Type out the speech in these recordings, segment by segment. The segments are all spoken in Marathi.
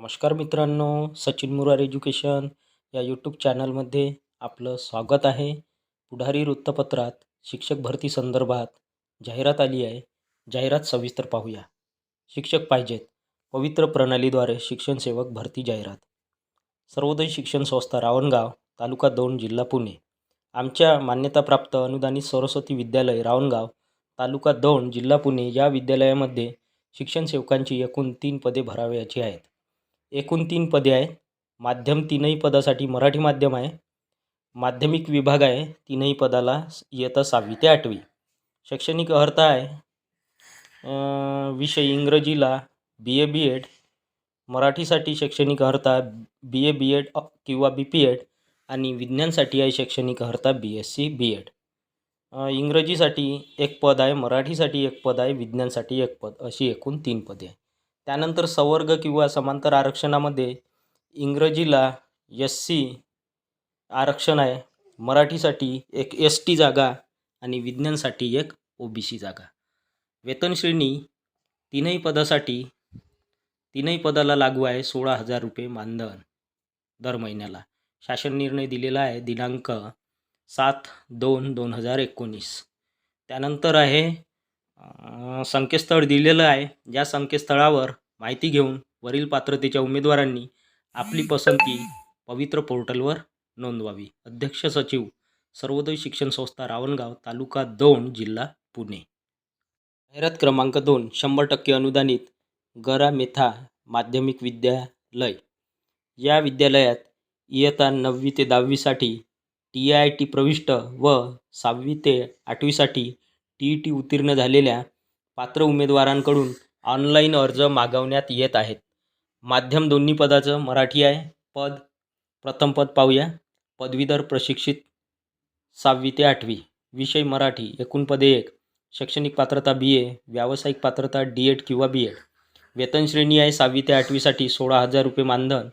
नमस्कार मित्रांनो सचिन मुरार एज्युकेशन या यूट्यूब चॅनलमध्ये आपलं स्वागत आहे. पुढारी वृत्तपत्रात शिक्षक भरती संदर्भात जाहिरात आली आहे. जाहिरात सविस्तर पाहूया. शिक्षक पाहिजेत. पवित्र प्रणालीद्वारे शिक्षण सेवक भरती जाहिरात. सर्वोदय शिक्षण संस्था रावणगाव तालुका दोन जिल्हा पुणे. आमच्या मान्यताप्राप्त अनुदानित सरस्वती विद्यालय रावणगाव तालुका दोन जिल्हा पुणे या विद्यालयामध्ये शिक्षण सेवकांची एकूण तीन पदे भरावयाची आहेत. एकूण तीन पदे आहे माध्यम तीनही पदासाठी मराठी माध्यम आहे. माध्यमिक विभाग आहे. तीनही पदाला इयत्ता सहावी ते आठवी. शैक्षणिक अर्हता आहे. विषय इंग्रजीला बी ए बी एड मराठीसाठी शैक्षणिक अर्हता बी ए बी एड किंवा बी पी एड आणि विज्ञानसाठी आहे शैक्षणिक अर्हता B S C B Ed इंग्रजीसाठी एक पद आहे. मराठीसाठी एक पद आहे. विज्ञानसाठी एक पद. अशी एकूण तीन पदे आहे त्यानंतर सवर्ग किंवा समांतर आरक्षणामध्ये इंग्रजीला एस सी आरक्षण आहे. मराठीसाठी एक एस टी जागा आणि विज्ञानसाठी एक ओ बी सी जागा. वेतनश्रेणी तीनही पदासाठी तीनही पदाला लागू आहे सोळा हजार रुपये मानधन दर महिन्याला. शासन निर्णय दिलेला आहे दिनांक सात दोन दोन हजार एकोणीस. त्यानंतर आहे संकेतस्थळ दिलेलं आहे. ज्या संकेतस्थळावर माहिती घेऊन वरील पात्रतेच्या उमेदवारांनी आपली पसंती पवित्र पोर्टलवर नोंदवावी. अध्यक्ष सचिव सर्वोदय शिक्षण संस्था रावणगाव तालुका दोन जिल्हा पुणे. जाहिरात क्रमांक दोन शंभर टक्के अनुदानित गरा मेथा माध्यमिक विद्यालय. या विद्यालयात इयत्ता नववी ते दहावीसाठी टी आय टी प्रविष्ट व सहावी ते आठवीसाठी टी ई टी उत्तीर्ण झालेल्या पात्र उमेदवारांकडून ऑनलाईन अर्ज मागवण्यात येत आहेत. माध्यम दोन्ही पदाचं मराठी आहे. पद प्रथम पद पाहूया. पदवीधर प्रशिक्षित सहावी ते आठवी. विषय मराठी. एकूण पदे एक. शैक्षणिक पात्रता बी ए. व्यावसायिक पात्रता डी एड किंवा बी एड. वेतन श्रेणी आहे सहावी ते आठवीसाठी सोळा हजार रुपये मानधन.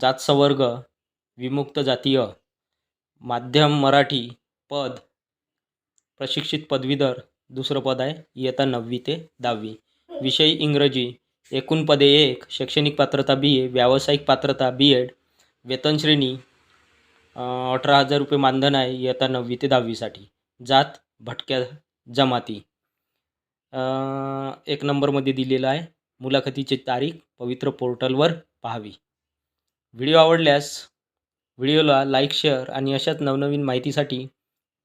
जात संवर्ग विमुक्त जातीय. माध्यम मराठी. पद प्रशिक्षित पदवीधर दुसरं पद आहे इयत्ता नववी ते दहावी. विषय इंग्रजी एकूण पदे एक शैक्षणिक पात्रता बी ए व्यावसायिक पात्रता बी एड वेतन श्रेणी अठरा हजार रुपये मानधन आहे इयत्ता नववी ते दहावीसाठी जात भटक्या जमाती. एक नंबरमध्ये दिलेला आहे मुलाखतीची तारीख पवित्र पोर्टलवर पाहावी. व्हिडिओ आवडल्यास व्हिडिओला लाईक शेअर आणि अशाच नवनवीन माहितीसाठी